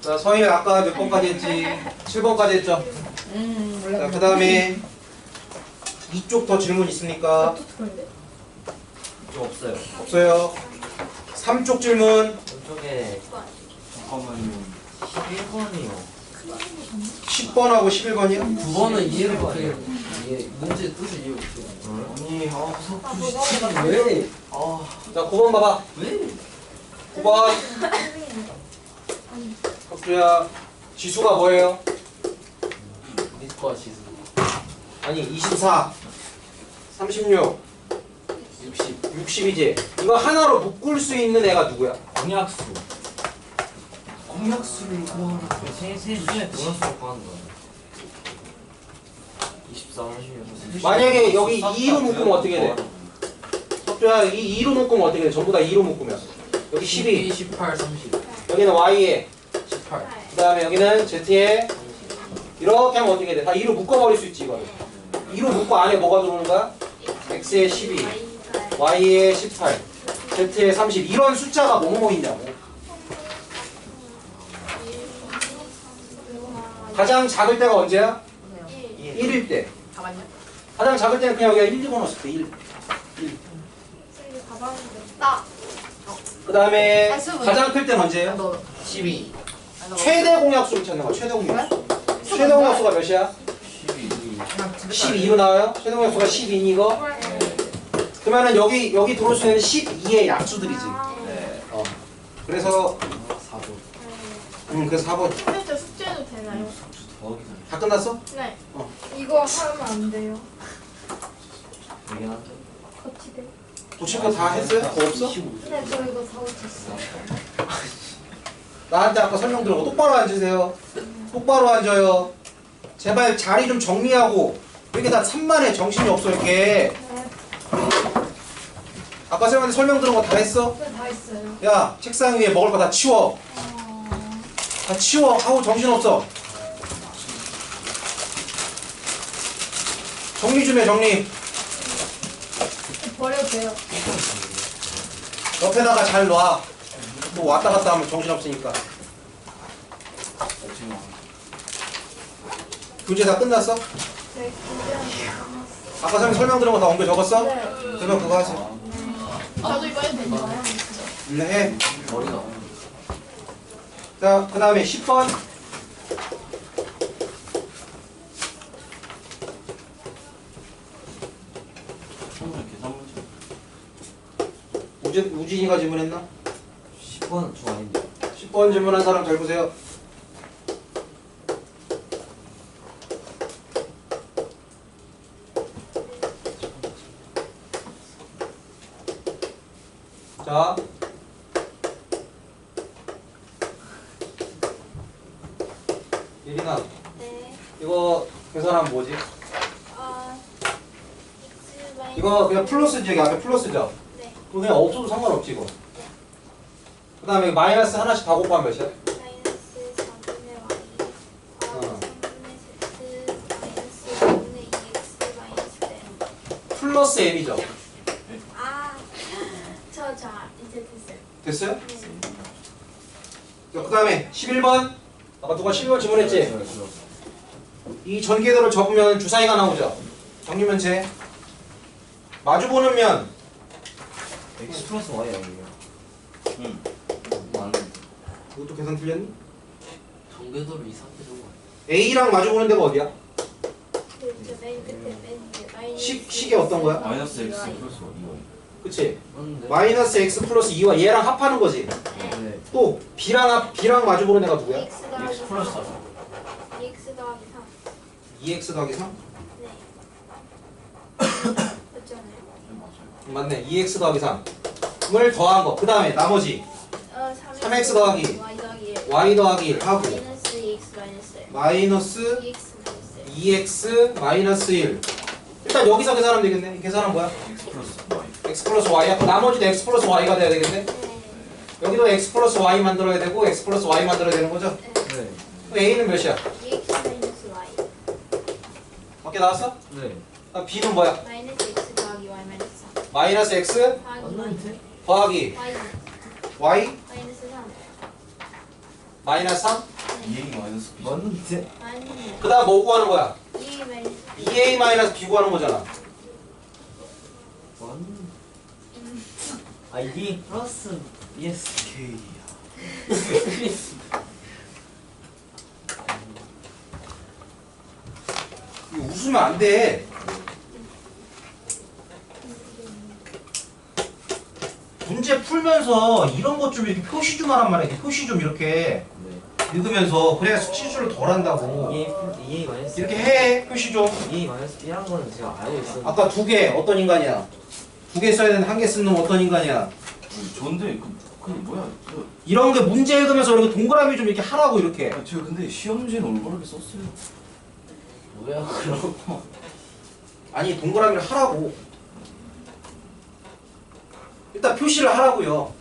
자, 서희 아까 몇 번까지 했지? 7번까지 했죠? 음 자, 몰라. 그 다음에 이쪽 더 질문 있습니까? 좀 없어요. 없어요. 3쪽 질문 왼쪽에 잠깐만요. 11번이요. 10번하고 11번이요? 두 번은 이해를 못해요. 이해 문제 뜻을 이해 못해요. 아니, 아, 무섭고 왜? 아, 자, 9번 봐봐. 왜? 9번. 석주야, 지수가 뭐예요? 니과 지수 아니, 24, 36, 60 60이지? 이거 하나로 묶을 수 있는 애가 누구야? 공약수. 공약수를 구하는 세세 중에 보너스로 구하는 거야. 24, 36. 만약에 여기 2로 묶으면 어떻게 돼? 석주야, 이 2로 묶으면 어떻게 돼? 전부 다 2로 묶으면. 여기 12, 18, 30. 여기는 Y에, 18. 그 다음에 여기는 Z에, 이렇게 하면 어떻게 돼? 다 2로 묶어버릴 수 있지, 이거는. 2로 묶고 안에 뭐가 들어오는 거야? X에 12, Y에 18, Z에 30. 이런 숫자가 뭐뭐 있냐고. 가장 작을 때가 언제야? 1 일 때. 가만요. 가장 작을 때는 그냥 여기가 1 집어넣었을 때 1. 그 다음에 아, 수분. 가장 클 때는 언제예요? 너 12. 최대 공약수를 찾는 거야. 최대 공약수. 최대 공약수가 몇이야? 12로 나와요? 최대 공약수가 12니 이거? 그러면은 여기 여기 들어올 수 있는 12의 약수들이지. 네. 어. 그래서 4번. 음 그래서 4번 근데 숙제도 되나요? 다 끝났어? 네. 어. 이거 하면 안 돼요. 3. 되긴 한데. 거치대. 고칠 거 다 했어요? 뭐 없어? 네, 저 이거 다 고쳤어요. 나한테 아까 설명 들어고 똑바로 앉으세요. 똑바로 앉아요. 제발 자리 좀 정리하고 왜 이렇게 다 산만해 정신이 없어 이렇게. 네, 아까 쌤한테 설명 들은 거 다 했어? 네, 다 있어요. 야 책상 위에 먹을 거 다 치워. 어... 다 치워 하고 정신 없어. 정리 좀 해 정리. 버려도 돼요. 옆에다가 잘 놔. 또 왔다 갔다 하면 정신 없으니까. 교재 다 끝났어? 네, 아까 쌤 설명 들은 거 다 옮겨 적었어? 네. 그러면 그거 하지. 저도 이번에 되나요? 네. 자, 그 다음에 10번. 처음에 계산 문제. 우진, 우진이가 질문했나? 10번은 저 아닌데. 10번 질문한 사람 잘 보세요. 자. 예린아, 네. 이거 계산하면 뭐지? 어, X 마이너스 이거 그냥 플러스지, 여기 앞에 플러스죠? 네. 그냥 없어도 상관없지, 이거. 그 다음에 마이너스 하나씩 다 곱하면 몇이야? 마이너스 4분의 Y 어. 3분의 Z 마이너스 4분의 2X 마이너스 M 플러스 m이죠. 아, 저, 저 이제 됐어요. 됐어요? 네. 그 다음에 11번. 아까 누가 11번 질문했지? 이 전개도를 접으면 주사위가 나오죠. 정리면체. 마주보는 면. X 플러스 Y 아니에요? 응. 맞는데. 이것도 계산 틀렸니? 정궤도를 이상하게 적어. A랑 마주 보는 데가 어디야? 그, 끝에 맨 마이너스 식, 식이 어떤 거야? 마이너스 X 플러스 2Y. 그치? 맞는데. 마이너스 X 플러스 2와 얘랑 합하는 거지. 네. 또 B랑, 합- B랑 마주 보는 애가 누구야? X 더하기 X 플러스 3 X 더하기 3 2X 더하기 3? 네. 네. 맞네. 2X 더하기 3을 더한 거. 그 다음에 나머지 어, 3X 더하기 Y 더하기 1 Y 더하기 1 하고 마이너스 2X 마이너스 1 마이너스 2X 마이너스 1 2x 마이너스 1 일단 여기서 계산하면 되겠네 이 계산은 뭐야? X 플러스 Y. x 플러스 y야 그럼 나머지도 x 플러스 y가 돼야 되겠네 네. 여기도 x 플러스 y 만들어야 되고 x 플러스 y 만들어야 되는 거죠? 네. 네. 그럼 a는 몇이야? 2X 마이너스 Y 밖에 나왔어? 네. 아, b는 뭐야? 마이너스 Y 마이너스 3 마이너스 x 더하기 Y 마이너스 3 마이너스 3? 2A 마이너스 B 맞는데? 아니 그 다음 뭐 구하는 거야? 2 마이너스 2A 마이너스 B 구하는 거잖아 맞는 아 이게 플러스 예스 K야 이거 웃으면 안돼 문제 풀면서 이런 것 좀 이렇게 표시 좀 하란 말이야. 이렇게 표시 좀 이렇게 네. 읽으면서 그래야 실수를 덜 한다고. 2A 2A 마이너스 이렇게 해 표시 좀. 2A 마이너스 B라는 거는 제가 알고 있었는데. 아까 두 개 어떤 인간이야? 두 개 써야 되는데 한개 쓰는 놈 어떤 인간이야? 어, 좋은데 그, 그 뭐야? 저, 이런 게 문제 읽으면서 이렇게 동그라미 좀 이렇게 하라고 이렇게. 아, 제가 근데 시험지는 올바르게 썼어요. 뭐야 그럼 아니 동그라미를 하라고 일단 표시를 하라고요.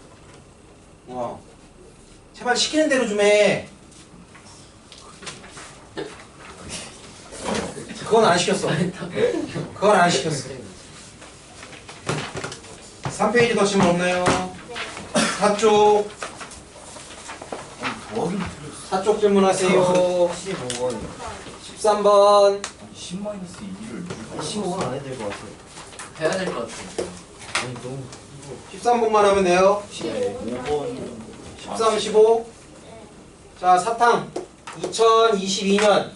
어. 제발 시키는 대로 좀 해. 그건 안 시켰어. 그건 안 시켰어. 3페이지 더 질문 없나요? 4쪽. 아니 더하기는 틀렸어 4쪽 질문하세요. 15번. 13번 아니 10 마이너스 2를 15번 안 해도 될것 같아요. 해야 될 것 같아. 아니 너무 13번만 하면 돼요 5번 13, 15. 자, 사탕. 2022년.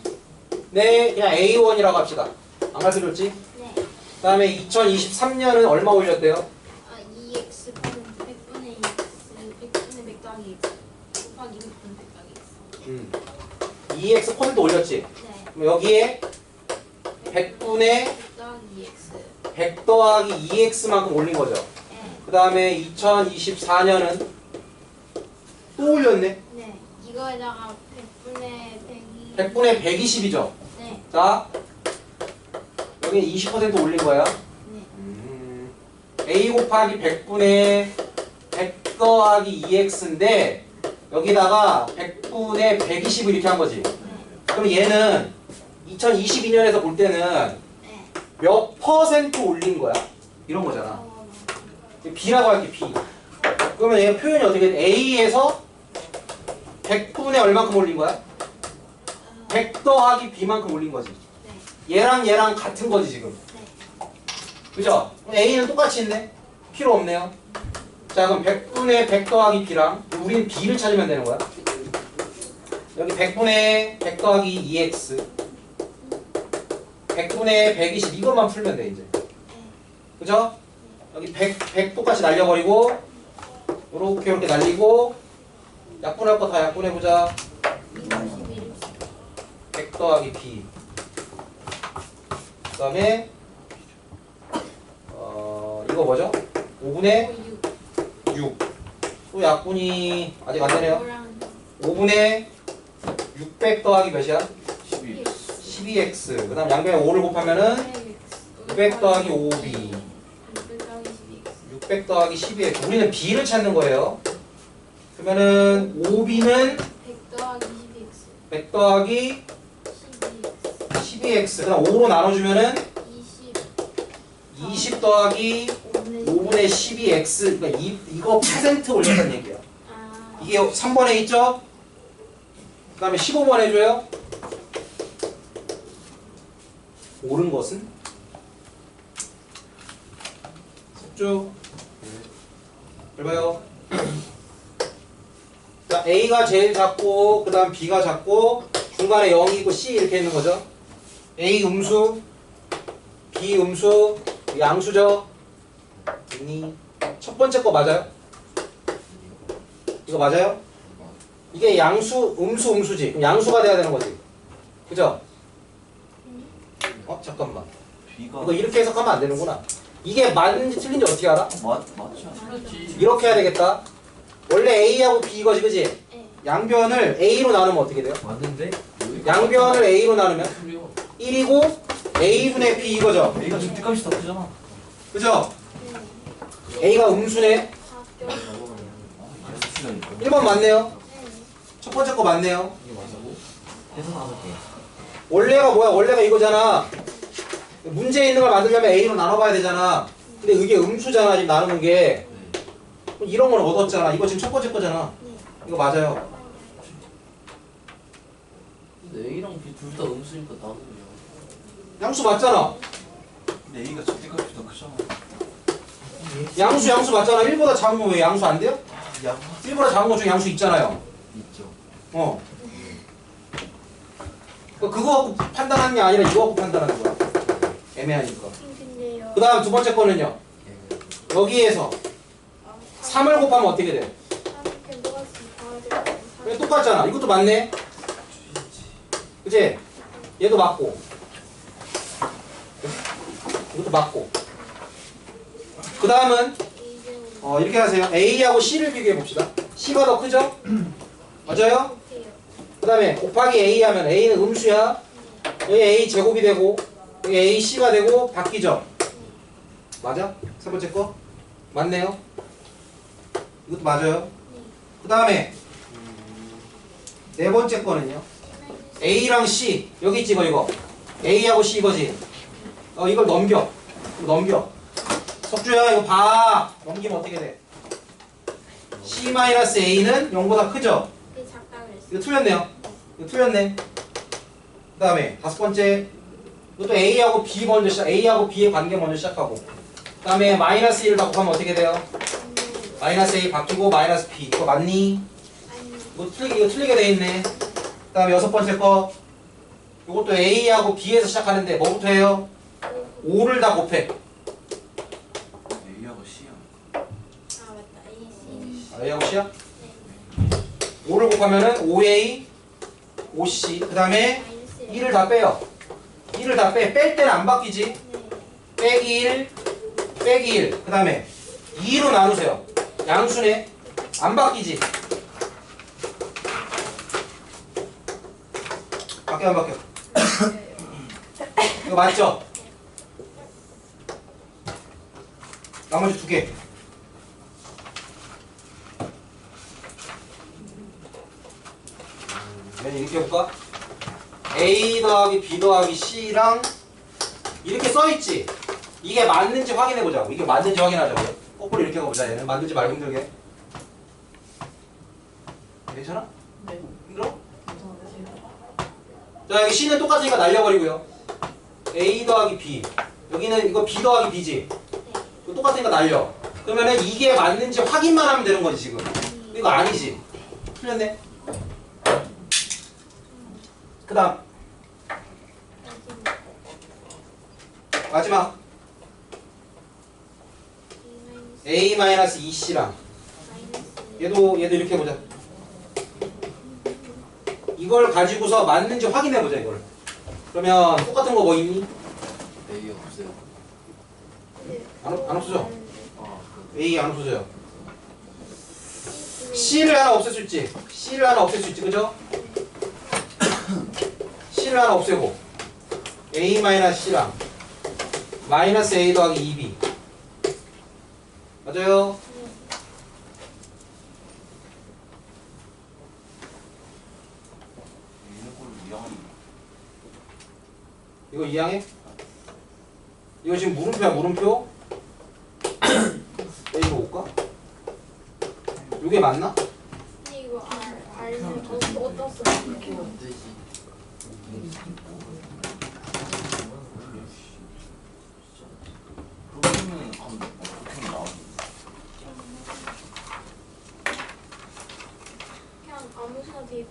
네, 그냥 A1이라고 합시다. 안 가르쳐줬지? 네 그 다음에 2023년은 얼마 올렸대요? 아, 2x 는 100분의 2x 100분의 100 더하기 x 곱하기 100분의 100 더하기 x 음. 2x 콘도 올렸지? 네 그럼 여기에 100분의 100 더하기 x 100 더하기 2x만큼 올린 거죠. 네그 다음에 2024년은 또 올렸네? 네 이거에다가 100분의 100이 100분의 120이죠. 네 자, 여기 20% 올린 거야. 네. 음, a 곱하기 100분의 100 더하기 2x인데 여기다가 100분의 120을 이렇게 한 거지. 그럼 얘는 2022년에서 볼 때는 네. 몇 퍼센트 올린 거야? 이런 거잖아. 어, b라고 할게 b. 그러면 얘 표현이 어떻게 돼? a에서 100분의 얼만큼 올린 거야? 100 더하기 b만큼 올린 거지. 얘랑 얘랑 같은 거지 지금. 그죠? 그럼 a는 똑같이 있네. 필요 없네요. 자 그럼 100분의 100 더하기 b랑 우리는 b를 찾으면 되는 거야. 여기 100분의 100 더하기 2x 100분의 120 이것만 풀면 돼 이제. 그죠? 여기 100, 100 똑같이 날려버리고 요렇게 요렇게 날리고 약분할 거 다 약분해보자 221 100 더하기 b 그 다음에 어 이거 뭐죠? 5분의 6. 또 약분이 아직 안 되네요. 5분의 600 더하기 몇이야? 12 12x. 그 다음 양변에 5를 곱하면은 600 더하기 5b. 600 더하기 12x. 우리는 b를 찾는 거예요. 그러면은 5b는 100 더하기 12x 100 더하기 12x 12x. 그 다음 5로 나눠주면은 20 20 더하기 5분의 12x. 그러니까 이, 이거 퍼센트 올렸다는 얘기야. 아 이게 3번에 있죠? 그 다음에 15번 해줘요. 옳은 것은? 쭉. 봐요. 자, A가 제일 작고, 그 다음 B가 작고, 중간에 0이고 C 이렇게 있는 거죠. A 음수, B 음수, 양수죠. 이첫 번째 거 맞아요? 이거 맞아요? 이게 양수, 음수, 음수지. 그럼 양수가 돼야 되는 거지. 그죠? 어, 잠깐만. 이거 이렇게 해석하면 안 되는구나. 이게 맞는지 틀린지 어떻게 알아? 맞? 그렇지. 이렇게 해야 되겠다. 원래 A하고 B 이거지, 그지? 네. 양변을 A로 나누면 어떻게 돼요? 맞는데? 양변을 A로 나누면 그래요. 1이고 A분의 B 이거죠? A가 절대값이 다 크잖아 그죠? A가 음수네. 학교 넘어가네요 그래서 틀려니까 1번 맞네요. 네. 첫 번째 거 맞네요. 원래가 뭐야? 원래가 이거잖아. 문제 있는 걸 만들려면 A로 나눠봐야 되잖아. 근데 이게 음수잖아, 지금 나누는 게. 이런 걸 얻었잖아. 이거 지금 첫 번째 거잖아. 네. 이거 맞아요. 근데 A랑 B 둘 다 음수니까 나누면 양수 맞잖아. 근데 A가 절대값이 더 크잖아. 양수 양수 맞잖아. 1보다 작은 거 왜 양수 안 돼요? 야, 1보다 작은 거 중에 양수 있잖아요. 있죠. 어. 그- 그거 갖고 판단하는 게 아니라 이거 갖고 판단하는 거야. 애매하니까. 그 다음 두 번째 거는요. 예. 여기에서 3을 곱하면 어떻게 돼? 그래, 똑같잖아. 이것도 맞네. 그치? 얘도 맞고. 이것도 맞고. 그 다음은 어, 이렇게 하세요. A하고 C를 비교해 봅시다. C가 더 크죠? 맞아요? 못해요. 그 다음에 곱하기 A 하면 A는 음수야. 여기 A 제곱이 되고 여기 A C가 되고 바뀌죠? 맞아? 세 번째 거? 맞네요. 이것도 맞아요. 그 다음에 네 번째 거는요. A랑 C 여기 있지 이거 이거 A하고 C 이거지 어 이걸 넘겨 넘겨 석주야 이거 봐 넘기면 어떻게 돼 C-A는 0보다 크죠 그랬어. 이거 틀렸네요 이거 틀렸네 그 다음에 다섯 번째 이것도 A하고 B 먼저 시작 A하고 B의 관계 먼저 시작하고 그 다음에 마이너스 1을 다 곱하면 어떻게 돼요 마이너스 A 바뀌고 마이너스 B 이거 맞니? 아니 이거 틀리게, 이거 틀리게 돼 있네. 그 다음에 여섯 번째 거. 이것도 A하고 B에서 시작하는데 뭐부터 해요? 5를 다 곱해. A하고 C야. 아 맞다. A C. 아, A하고 C야? 5를 곱하면은 5A, 5C. 그 다음에 마이너스 1을 다 빼요. 1을 다 빼. 뺄 때는 안 바뀌지. 네. 빼기 1, 빼기 1. 그 다음에 2로 나누세요. 양수네. 안 바뀌지. 바뀌어, 안 바뀌어? 이거 맞죠? 나머지 두 개. 음, 이렇게 해볼까? A 더하기 B 더하기 C랑 이렇게 써있지? 이게 맞는지 확인해보자고. 이게 맞는지 확인하자고요. 거꾸로 이렇게 가보자. 얘는 맞는지 말고 힘들게. 괜찮아? 네. 힘들어? 자, 여기 C는 똑같으니까 날려버리고요. A 더하기 B. 여기는 이거 B 더하기 B지? 이거 똑같으니까 날려. 그러면은 이게 맞는지 확인만 하면 되는 거지, 지금. 이거 아니지? 틀렸네? 그 다음, 마지막. A-2C랑. 얘도, 얘도 이렇게 해보자. 이걸 가지고서 맞는지 확인해 보자, 이걸. 그러면 똑같은 거 뭐 있니? A 없어요. 안, 없- 안 없어져. 아, 그 A 안 없어져요. C를 하나 없앨 수 있지. C를 하나 없앨 수 있지, 그죠? C를 하나 없애고 A-C랑 마이너스 A 더하기 2B 맞아요? 이거 이해해? 이거 지금 물음표야 물음표? 야, 이거 올까? 이게 맞나? 이거 알어 어떻어? 이렇게 안 되지. 그러면은 안 어떻게 나와? 그냥 아무 시나 대입했는데. 그 거의 맞-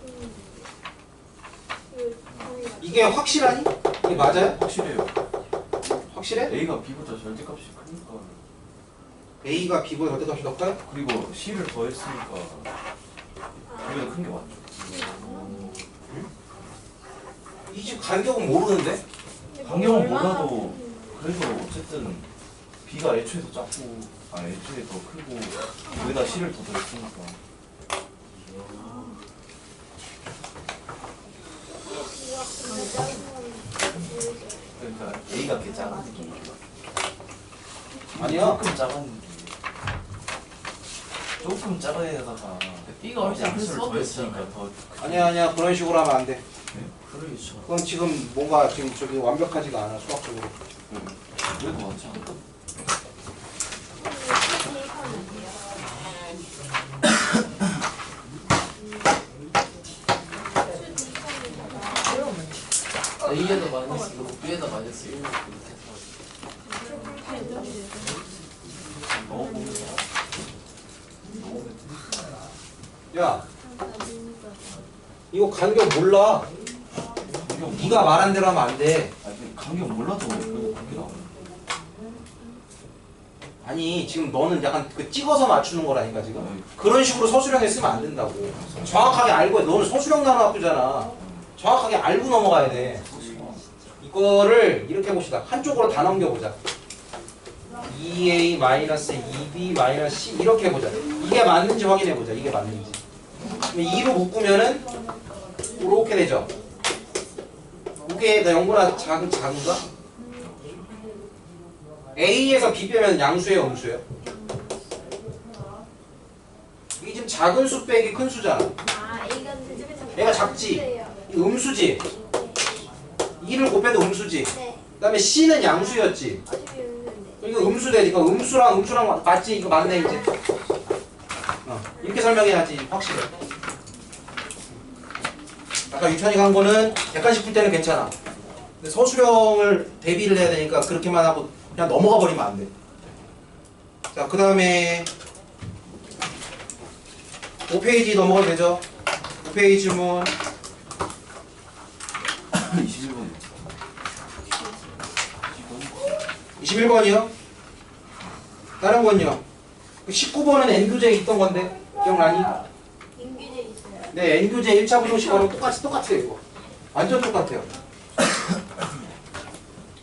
이게 확실하니? 이게 맞아요? 확실해요. 확실해? A가 B보다 절대값이 크니까. A가 B보다 절대값이 더 커요? 그리고 C를 더했으니까 아, B가 큰게 맞죠. 이집 간격은 모르는데? 얼마나 몰라도 큰- 그래서 어쨌든 B가 애초에 더 작고 아 애초에 더 크고 거기다 C를 더 더했으니까 이거 근데 작은 건 모르겠어요. 그러니까 A가 꽤 작은 느낌. 아니야. 조금 작은 느낌. 조금 작은 애다가 B가 훨씬 클 양수를 수밖에 더했으니까. 더 아니야 아니야 그런 식으로 하면 안 돼. 그러겠죠. 그건 지금 뭔가 지금 저기 완벽하지가 않아 수학적으로. 응. 그래도 맞지 않아? A에다 마이너스 2고 B에다 마이너스 1 야 이거 간격 몰라. 네가 말한 대로 하면 안 돼. 아니 간격 몰라도 그래도 그렇게 나와 아니 지금 너는 약간 그 찍어서 맞추는 거라니까 지금? 그런 식으로 서술형에 쓰면 안 된다고. 정확하게 알고 해. 너는 서술형 단어 바꾸잖아. 정확하게 알고 넘어가야 돼 이거를 이렇게 해봅시다 한쪽으로 다 넘겨보자 2a 2b c 이렇게 해보자 이게 맞는지 확인해 보자 이게 맞는지 그럼 2로 묶으면은 이렇게 되죠 이게 나 영구나 작은, 작은가? A에서 B 빼면 양수예요 음수예요? 이게 지금 작은 수 빼기 큰 수잖아 아 A가 대집에서 얘가 작지? 이 음수지? 2를 곱해도 음수지? 네 그 다음에 C는 양수였지? 어차피 웃는데 이거 음수 되니까 음수랑 음수랑 맞지? 이거 맞네 이제 어, 이렇게 설명해야지 확실해 아까 유찬이가 한 거는 객관식 풀 때는 괜찮아 근데 서술형을 대비를 해야 되니까 그렇게만 하고 그냥 넘어가 버리면 안 돼 자 그 다음에 5페이지 넘어가도 되죠? 5페이지 문 21번 21번이요? 다른 건요? 19번은 N교재에 있던 건데 기억나니? 인규제 있어요 네, N교재 1차 부동식하고 똑같이 똑같아요, 이거. 완전 똑같아요.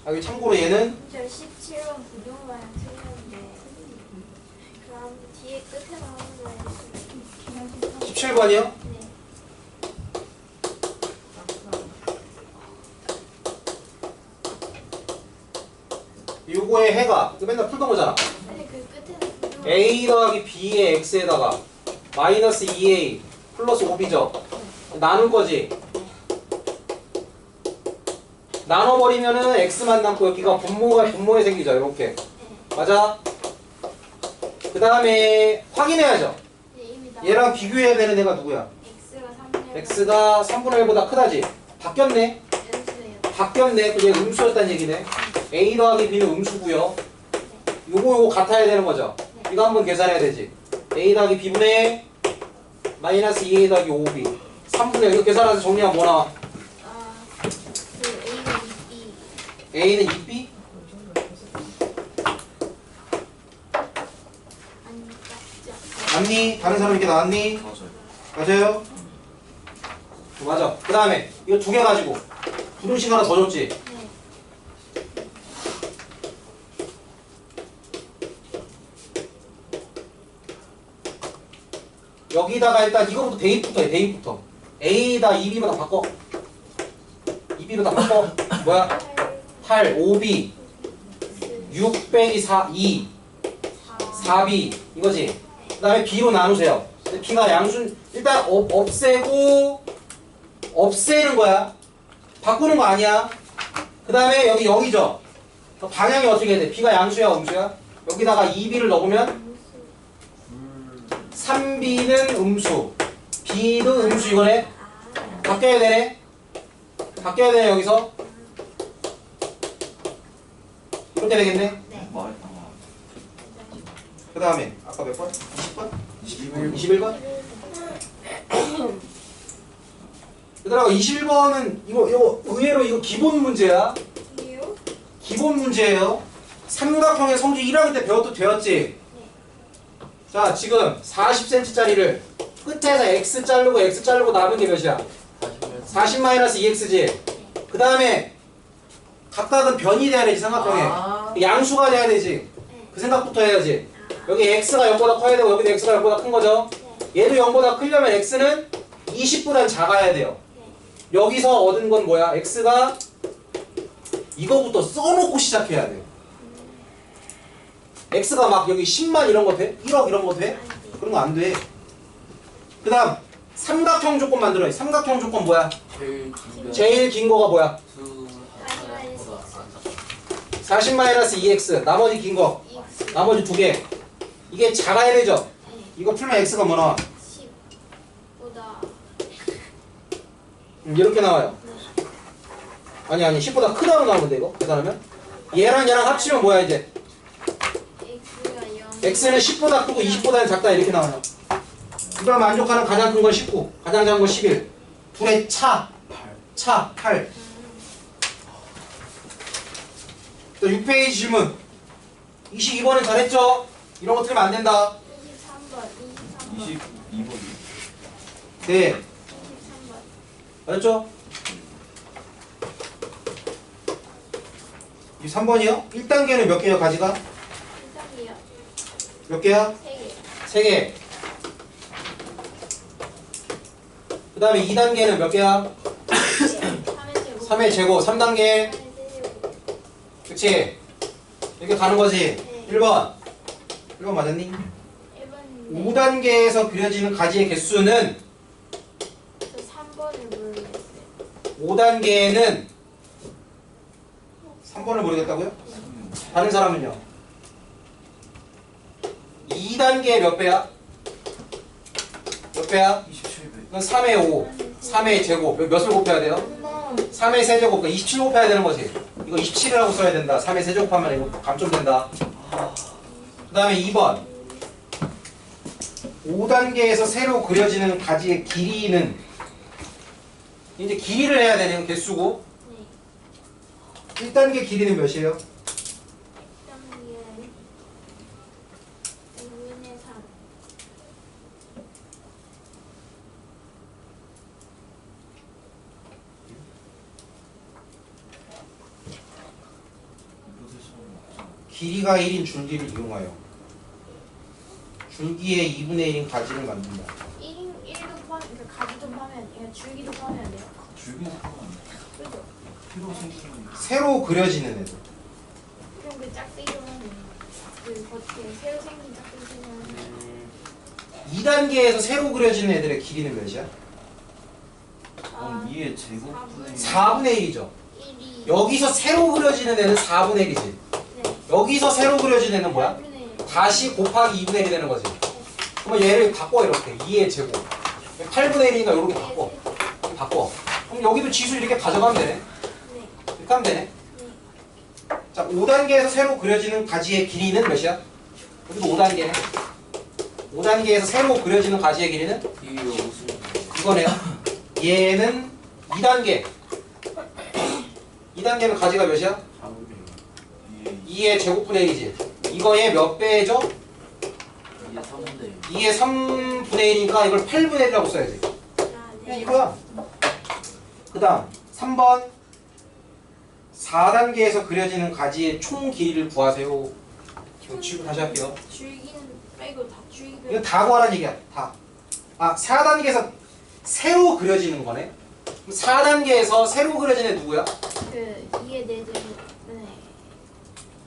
아, 여기 참고로 얘는 저 17번 부동만 틀렸는데 그럼 뒤에 끝에 나오는 거예요 17번이요? 네 요거의 해가 이거 맨날 풀던 거잖아. 그 A 더하기 B의 X에다가 마이너스 2A 플러스 5B죠. 나눌 거지. 나눠버리면은 X만 남고 여기가 분모가 분모에 생기죠. 이렇게. 맞아? 그 다음에 확인해야죠. 네, 얘랑 비교해야 되는 애가 누구야? X가 3년 x가 3분의 1보다 크다지? 바뀌었네? 바뀌었네. 그게 음수였다는 얘기네. A 더하기 b는 음수고요. 요거 요거 같아야 되는 거죠? 이거 한번 계산해야 되지. a 더하기 b분의 마이너스 2a 더하기 5b 3분의 1 이거 계산해서 정리하면 뭐 나와? A는 2B a는 2b? 아니 맞죠 맞니? 다른 사람 이렇게 나왔니? 맞아요 맞아요? 맞아. 그 다음에 이거 두 개 가지고 부등식 하나 더 줬지? 네 여기다가 일단 이거부터 대입부터 해 대입부터. A다 2B보다 바꿔. 2B로 다 바꿔. 뭐야? 8 5B 6 빼기 4 2 4B 이거지? 그 다음에 B로 나누세요. B가 양순 일단 없, 없애고 없애는 거야. 바꾸는 거 아니야. 그 다음에 여기 0이죠? 방향이 어떻게 돼? B가 양수야 음수야? 여기다가 2B를 넣으면 3B는 음수, B도 음수 이거네. 바뀌어야 되네. 바뀌어야 되네 여기서. 이렇게 되겠네. 그 다음에 아까 몇 번? 20번? 21번 21번? 얘들아 21번은 이거 이거 의외로 이거 기본 문제야. 기본 문제예요. 삼각형의 성질 1학년 때 배웠도 되었지? 자, 지금 40cm짜리를 끝에서 x 자르고 x 자르고 남은 게 몇이야? 40-2x지. 그 다음에 각각은 변이 돼야 되지, 삼각형에. 아 양수가 돼야 되지. 그 생각부터 해야지. 여기 x가 0보다 커야 되고 여기도 x가 0보다 큰 거죠. 얘도 0보다 크려면 x는 20보단 작아야 돼요. 여기서 얻은 건 뭐야? x가 이거부터 써놓고 시작해야 돼요. X가 막 여기 10만 이런 거 돼? 1억 이런 거 돼? 그런 거 안 돼. 그 다음 삼각형 조건 만들어. 삼각형 조건 뭐야? 제일 긴 거가 뭐야? 수 하나보다 안40 마이너스 2x. 나머지 긴 거. 나머지 두 개. 이게 작아야 되죠? 네 이거 풀면 x가 뭐 나와? 10보다 음, 이렇게 나와요. 아니 아니 10보다 크다고 나오는데 이거 계산하면 얘랑 얘랑 합치면 뭐야 이제 x가 0 x는 10보다 크고 20보다는 작다 이렇게 나와요. 이걸 만족하는 가장 큰 건 19 가장 작은 건 11 둘의 차 차, 8 또 6페이지 질문. 22번은 잘했죠? 이런 거 틀리면 안 된다. 23번 23번 22번이 네 23번. 맞았죠? 23번이요? 1단계는 몇 개예요 가지가? 1단계요 몇 개야? 3개 3개 그 다음에 2단계는 몇 개야? 3의 제곱 3의 제곱 3단계 3의 세제곱 그치? 이렇게 가는 거지 네. 1번 1번 맞았니? 1번인데 5단계에서 그려지는 가지의 개수는 저 3번을 모르겠어요 5단계에는 3번을 모르겠다고요? 다른 사람은요? 2단계 몇 배야? 몇 배야? 27배. 이건 3의 5 3의 제곱. 몇- 몇을 곱해야 돼요? 3의 세제곱. 그러니까 27 곱해야 되는 거지. 이거 27이라고 써야 된다. 3의 세제곱하면 이거 감점된다. 그 다음에 2번. 5단계에서 새로 그려지는 가지의 길이는 이제 길이를 해야 되는 개수고. 네. 1단계 길이는 몇이에요? 1단계 1분의 3 이것을 처음 먹자 길이가 1인 줄기를 이용하여 줄기의 2분의 1인 가지를 만든다. 1인 1도 포함 그러니까 가지도 포함해야 돼요. 줄기도 포함해야 돼요. 그죠? 필요 생기는 새로 그려지는 애들. 그럼 그 짝대기로는 그 겉에 새로 생긴 짝대기는 2단계에서 새로 그려지는 애들의 길이는 몇이야? 아, 그럼 2의 제곱분의 4분의 1이죠. 1이. 여기서 새로 그려지는 애는 4분의 1이지. 네 여기서 새로 그려지는 애는 뭐야? 8분의 다시 곱하기 2분의 1이 되는 거지. 그러면 얘를 바꿔 이렇게. 2의 제곱. 8분의 1이니까 이렇게 바꿔. 바꿔. 그럼 여기도 지수 이렇게 가져가면 되네. 네. 이렇게 하면 되네. 자 5단계에서 새로 그려지는 가지의 길이는 몇이야? 여기도 5단계네. 5단계에서 새로 그려지는 가지의 길이는? 이거 이거네요. 얘는 2단계. 2단계는 가지가 몇이야? 4분의 2의 제곱분의 1이지. 이거의 몇 배죠? 2에 3분의 2의 3분의 1이니까 이걸 8분의 1이라고 써야지. 아, 그냥 네. 이거야? 그 다음 3번 4단계에서 그려지는 가지의 총 길이를 구하세요. 지금 지금 다시 할게요. 줄기는 빼고 다 줄기 이건 다 구하라는 얘기야 다. 아, 4단계에서 새로 그려지는 거네? 4단계에서 새로 그려지는 애 누구야? 그 2의 4제곱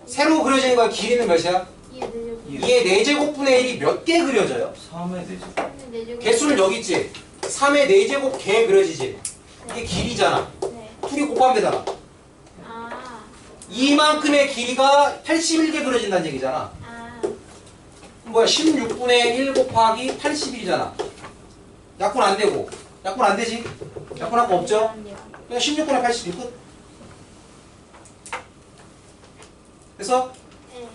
네 새로 그려지는 거의 길이는 몇이야? 2의 4제곱. 2의 4제곱분의 1이 몇 개 그려져요? 3의 4제곱. 3의 4제곱 개수는 여기 있지? 3의 4제곱 개 그려지지? 이게 길이잖아. 네. 둘이 곱하면 되잖아. 아, 이만큼의 길이가 81개 그려진다는 얘기잖아. 아, 뭐야 16분의 1 곱하기 81이잖아. 약분 안 되고. 약분 안 되지? 약분할 거 없죠. 그냥 16분의 81 끝. 그래서 네.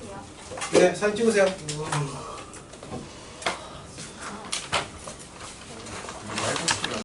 돼요. 네 사진 찍으세요.